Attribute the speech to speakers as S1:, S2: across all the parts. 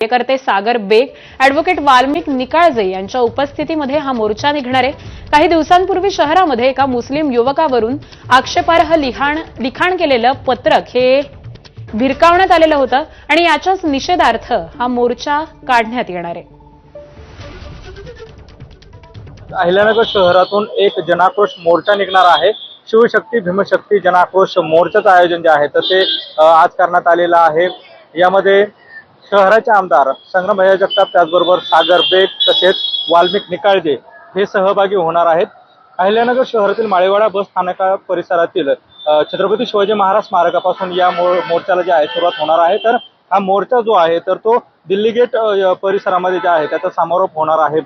S1: कार्यकर्ते सागर बेग. अॅडव्होकेट वाल्मिक निकाळजे यांच्या उपस्थितीमध्ये हा मोर्चा निघणार आहे. काही दिवसांपूर्वी शहरामध्ये एका मुस्लिम युवकावरून आक्षेपार्ह लिखाण लिखाण केलेलं पत्रक हे भिरकावण्यात आलेलं होतं आणि याच्याच निषेधार्थ हा मोर्चा काढण्यात येणार आहे.
S2: अहिल्यानगर शहरातून एक जनाक्रोश मोर्चा निघणार आहे. शिवशक्ती भीमशक्ती जनाक्रोश मोर्चाचं आयोजन जे आहे तर ते आज करण्यात आलेलं आहे. यामध्ये शहराचे आमदार संग्रामभैया जगताप त्याचबरोबर सागर बेग तसेच वाल्मिक निकाळजे हे सहभागी होणार आहेत. अहिल्यानगर शहरातील माळेवाडा बस स्थानका परिसरातील छत्रपती शिवाजी महाराज स्मारकापासून या मो मोर्चाला जे आहे सुरुवात होणार आहे. तर हा मोर्चा जो आहे तर तो दिल्ली गेट परिसरामध्ये जे आहे त्याचा समारोप होणार आहे.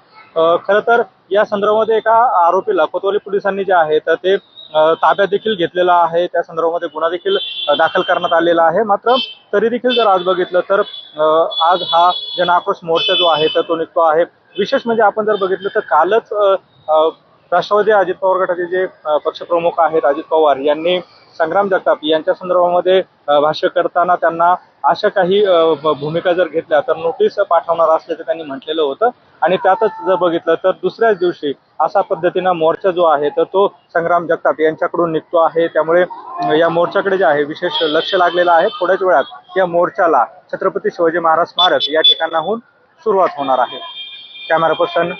S2: खरं तर या संदर्भामध्ये एका आरोपीला कोतवाली पोलिसांनी जे आहे तर ते ताब्यात देखील घेतलेला आहे. त्या संदर्भामध्ये गुन्हा देखील दाखल करण्यात आलेला आहे. मात्र तरी देखील जर आज बघितलं तर आज हा जन आक्रोश मोर्चा जो आहे तर तो निघतो आहे. विशेष म्हणजे आपण जर बघितलं तर कालच राष्ट्रवादी अजित पवार गटाचे जे पक्षप्रमुख आहेत अजित पवार यांनी संग्राम जगताप यांच्या संदर्भामध्ये भाष्य करताना त्यांना अशा काही भूमिका जर घेतल्या तर नोटीस पाठवणार असल्याचं त्यांनी म्हटलेलं होतं. आणि त्यातच जर बघितलं तर दुसऱ्याच दिवशी असा पद्धतीनं मोर्चा जो आहे तर तो संग्राम जगताप यांच्याकडून निघतो आहे. त्यामुळे या मोर्चाकडे जे आहे विशेष लक्ष लागलेलं आहे. थोड्याच वेळात या मोर्चाला छत्रपती शिवाजी महाराज स्मारक या ठिकाणाहून सुरुवात होणार आहे. Camera person